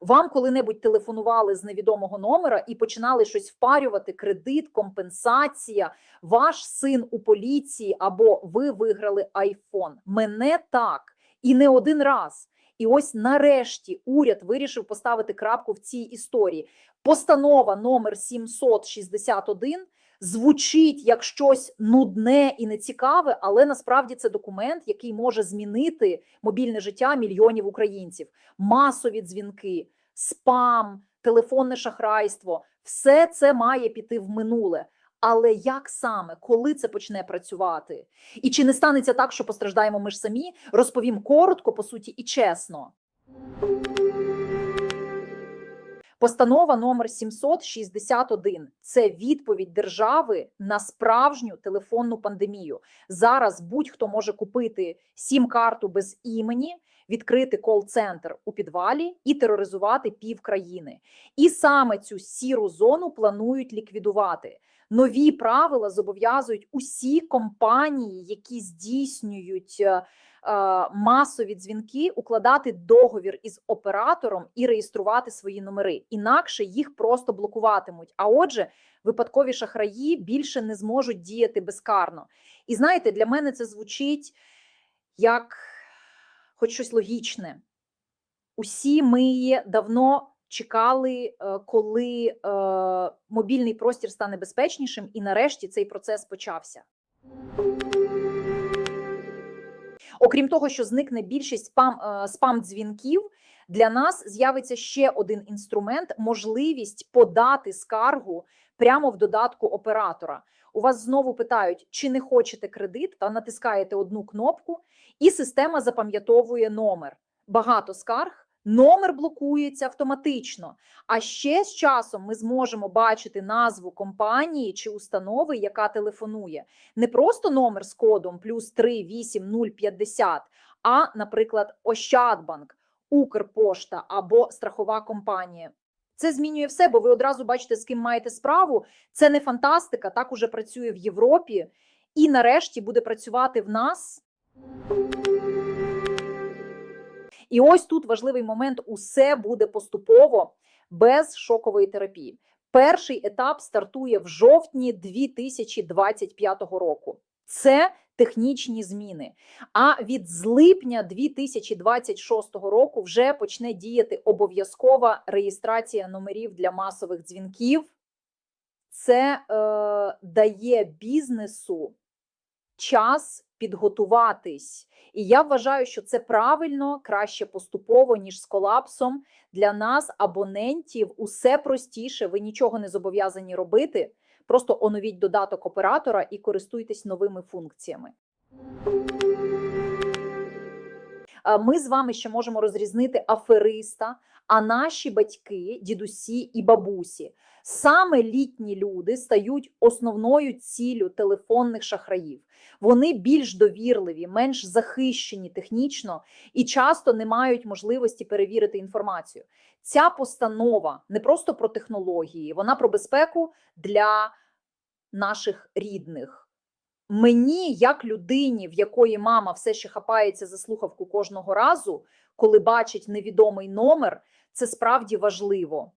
Вам коли-небудь телефонували з невідомого номера і починали щось впарювати: кредит, компенсація, ваш син у поліції або ви виграли айфон. Мене так і не один раз. І ось нарешті уряд вирішив поставити крапку в цій історії. Постанова номер 761 звучить як щось нудне і нецікаве, але насправді це документ, який може змінити мобільне життя мільйонів українців. Масові дзвінки, спам, телефонне шахрайство все це має піти в минуле. Але як саме, коли це почне працювати? І чи не станеться так, що постраждаємо ми ж самі? Розповім коротко, по суті, і чесно. Постанова номер 761 – це відповідь держави на справжню телефонну пандемію. Зараз будь-хто може купити сім-карту без імені, відкрити кол-центр у підвалі і тероризувати пів країни. І саме цю сіру зону планують ліквідувати. Нові правила зобов'язують усі компанії, які здійснюють е, масові дзвінки, укладати договір із оператором і реєструвати свої номери. Інакше їх просто блокуватимуть. А отже, випадкові шахраї більше не зможуть діяти безкарно. І знаєте, для мене це звучить як хоч щось логічне. Усі ми давно чекали, е, коли е, мобільний простір стане безпечнішим, і нарешті цей процес почався. Окрім того, що зникне більшість спам, е, спам-дзвінків, для нас з'явиться ще один інструмент можливість подати скаргу прямо в додатку оператора. У вас знову питають, чи не хочете кредит, та натискаєте одну кнопку, і система запам'ятовує номер. Багато скарг. Номер блокується автоматично. А ще з часом ми зможемо бачити назву компанії чи установи, яка телефонує. Не просто номер з кодом плюс 38050, а, наприклад, Ощадбанк, Укрпошта або страхова компанія. Це змінює все, бо ви одразу бачите, з ким маєте справу. Це не фантастика, так уже працює в Європі, і нарешті буде працювати в нас. І ось тут важливий момент: усе буде поступово без шокової терапії. Перший етап стартує в жовтні 2025 року. Це технічні зміни. А від з липня 2026 року вже почне діяти обов'язкова реєстрація номерів для масових дзвінків. Це е, дає бізнесу час підготуватись. І я вважаю, що це правильно, краще поступово, ніж з колапсом. Для нас, абонентів, усе простіше, ви нічого не зобов'язані робити. Просто оновіть додаток оператора і користуйтесь новими функціями. Е, Ми з вами ще можемо розрізнити афериста, а наші батьки, дідусі і бабусі. Саме літні люди стають основною ціллю телефонних шахраїв. Вони більш довірливі, менш захищені технічно і часто не мають можливості перевірити інформацію. Ця постанова не просто про технології, вона про безпеку для наших рідних. Мені, як людині, в якої мама все ще хапається за слухавку кожного разу, коли бачить невідомий номер, це справді важливо.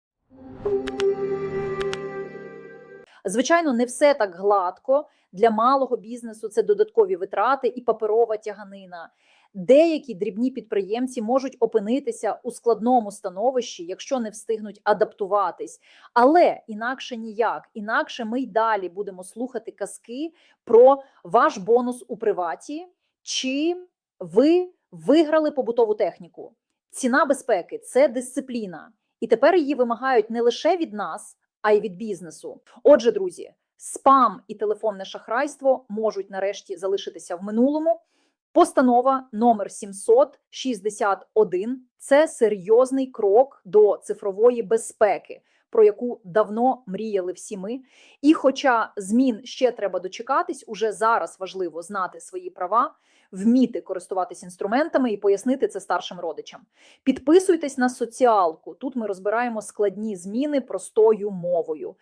Звичайно, не все так гладко. Для малого бізнесу це додаткові витрати і паперова тяганина. Деякі дрібні підприємці можуть опинитися у складному становищі, якщо не встигнуть адаптуватись. Але інакше ніяк, інакше ми й далі будемо слухати казки про ваш бонус у приваті, чи ви виграли побутову техніку. Ціна безпеки це дисципліна, і тепер її вимагають не лише від нас, а й від бізнесу. Отже, друзі, спам і телефонне шахрайство можуть нарешті залишитися в минулому. Постанова номер 761 – це серйозний крок до цифрової безпеки, про яку давно мріяли всі ми. І, хоча змін ще треба дочекатись, уже зараз важливо знати свої права, вміти користуватись інструментами і пояснити це старшим родичам. Підписуйтесь на соціалку. Тут ми розбираємо складні зміни простою мовою.